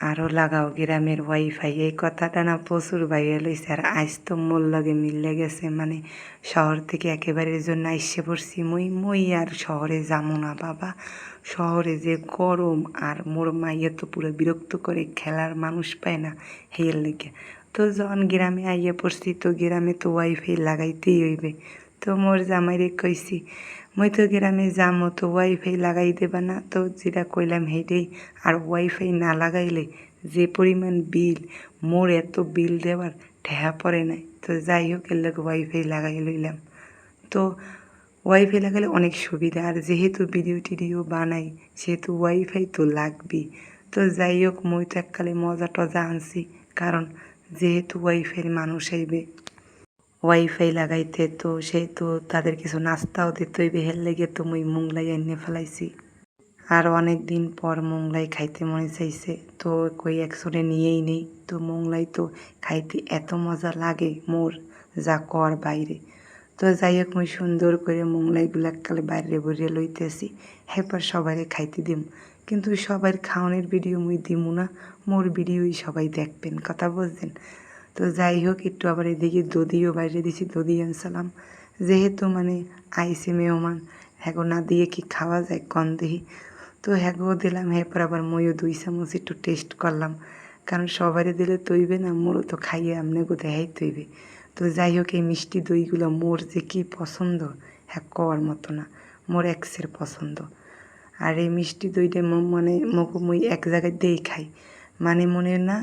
আরও লাগাও গ্রামের ওয়াইফাই এই কথাটা না প্রচুর বাইরে লইছে আর আজ তো মোর লগে মিললে গেছে মানে শহর থেকে একেবারে জন্য আইসে পড়ছি মই মই আর শহরে যাব না বাবা। শহরে যে গরম, আর মোর মাইয়া তো পুরো বিরক্ত করে খেলার মানুষ পায় না হেয়ের লেগে। তো যখন গ্রামে আইয়া পড়ছি, তো গ্রামে তো ওয়াইফাই লাগাইতেই হইবে। তো মোর জামাইরে কইছি, মই তো গ্রামে যামো, তো ওয়াইফাই লাগাই দেবা না। তো যেটা কইলাম সেইটাই আর ওয়াইফাই না লাগাইলে যে পরিমাণ বিল, মোর এত বিল দেওয়ার ঠেহা পড়ে নাই। তো যাই হোক এর লোক ওয়াইফাই লাগাই লইলাম। তো ওয়াইফাই লাগালে অনেক সুবিধা, আর যেহেতু ভিডিও টিডিও বানাই, সেহেতু ওয়াইফাই তো লাগবেই। তো যাই হোক মই তো এককালে মজা টজা আনছি, কারণ যেহেতু ওয়াইফাইয়ের মানুষ আইবে। ওয়াইফাই লাগাইতে, তো সেই তো তাদের কিছু নাস্তাও দিতে হইবে। হের লেগে তো মুই মোংলাই এনে ফেলাইছি। আর অনেক দিন পর মোংলাই খাইতে মনে চাইছে, তো কই একসরে নিয়েই নেই। তো মোংলাই তো খাইতে এত মজা লাগে মোর, যা কর বাইরে। তো যাই হোক মুই সুন্দর করে মোংলাইগুলো এককালে বাইরে বরিয়ে লইতেছি। এরপর সবাই খাইতে দিম। কিন্তু সবার খাওয়ানোর ভিডিও মুই দিমু না, মোর ভিডিওই সবাই দেখবেন, কথা বুঝছেন তো যাই হোক, একটু আবার এদিকে দদিও বাইরে দিছি দদি আনসালাম যেহেতু মানে আইসি মেহমান, হ্যাগো না দিয়ে কি খাওয়া যায় কন দেহি তো হ্যাগো দিলাম, এরপর আবার মইও দুই চামচ একটু টেস্ট করলাম। কারণ সবারই দিলে তৈবে না মোরও তো খাইয়ে আমনে গো দেখাই তৈবে। তো যাই হোক, এই মিষ্টি দইগুলো মোর যে কি পছন্দ হ্যাঁ কওয়ার মতো না। মোর এক্সের পছন্দ। আর এই মিষ্টি দইটা মানে মগু মুই এক জায়গায় দিয়েই খাই। মানে মনে না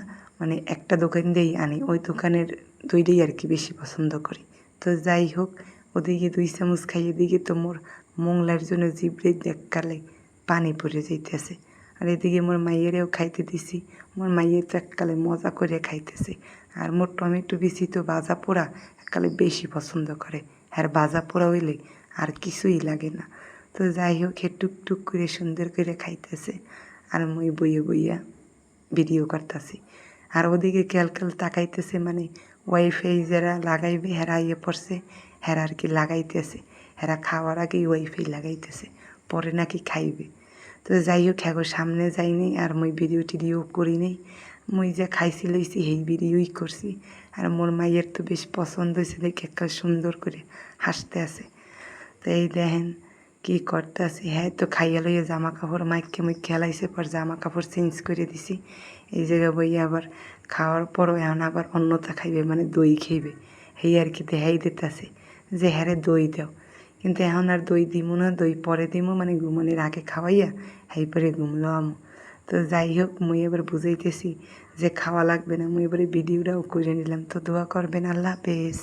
মানে একটা দোকান দিয়েই আনি, ওই দোকানের দইটাই আর কি বেশি পছন্দ করি। তো যাই হোক, ওদিকে দুই চামচ খাই এদিকে তো মোর মোংলার জন্য জিবড়ে দেখকালে পানি পড়ে যাইতেছে। আর এদিকে মোর মাইয়েরেও খাইতে দিছি, মোর মাইয়ে তো এককালে মজা করে খাইতেছে। আর মোর টমেটো বেশি তো বাজা পোড়া এককালে বেশি পছন্দ করে। আর বাজা পোড়া হইলে আর কিছুই লাগে না। তো যাই হোক, হে টুকটুক করে সুন্দর করে খাইতেছে। আর মুই বইয়ে বইয়া ভিডিও করতেছি। আর ওদিকে খেয়াল তাকাইতেছে মানে ওয়াইফাই যারা লাগাইবে, হেরা ইয়ে পড়ছে, হেরা আর কি লাগাইতেছে। হেরা খাওয়ার আগে ওয়াইফাই লাগাইতেছে, পরে নাকি খাইবে। তো যাই হোক হ্যাগো সামনে যাইনি আর মুই ভিডিও টিডিও করি নেই। মুই যে খাইছি, লইছি, সেই ভিডিওই করছি। আর মোর মাইয়ের তো বেশ পছন্দ হয়েছে দেখে একটা সুন্দর করে হাসতে আছে। তো এই দেখেন কি করতে আছে হ্যাঁ তো খাইয়া লইয়া জামা কাপড় মাইকে মুই খেলাইছে পর জামা কাপড় চেঞ্জ করে দিছি। এই জায়গায় বইয়া আবার খাওয়ার পরও এখন আবার অন্যতা খাইবে মানে দই খাইবে। সেই আর কি দেখাই দিতেছে যে হ্যারে দই দাও। কিন্তু এখন আর দই দিমু না, দই পরে দিমু মানে ঘুমানোর আগে খাওয়াইয়া সেই পরে ঘুমলো আমু তো যাই হোক, মুই এবার বুঝাইতেছি যে, খাওয়া লাগবে না। মুই এবারে ভিডিওটাও করে নিলাম। তো দোয়া করবেন, আল্লাহ হাফেজ।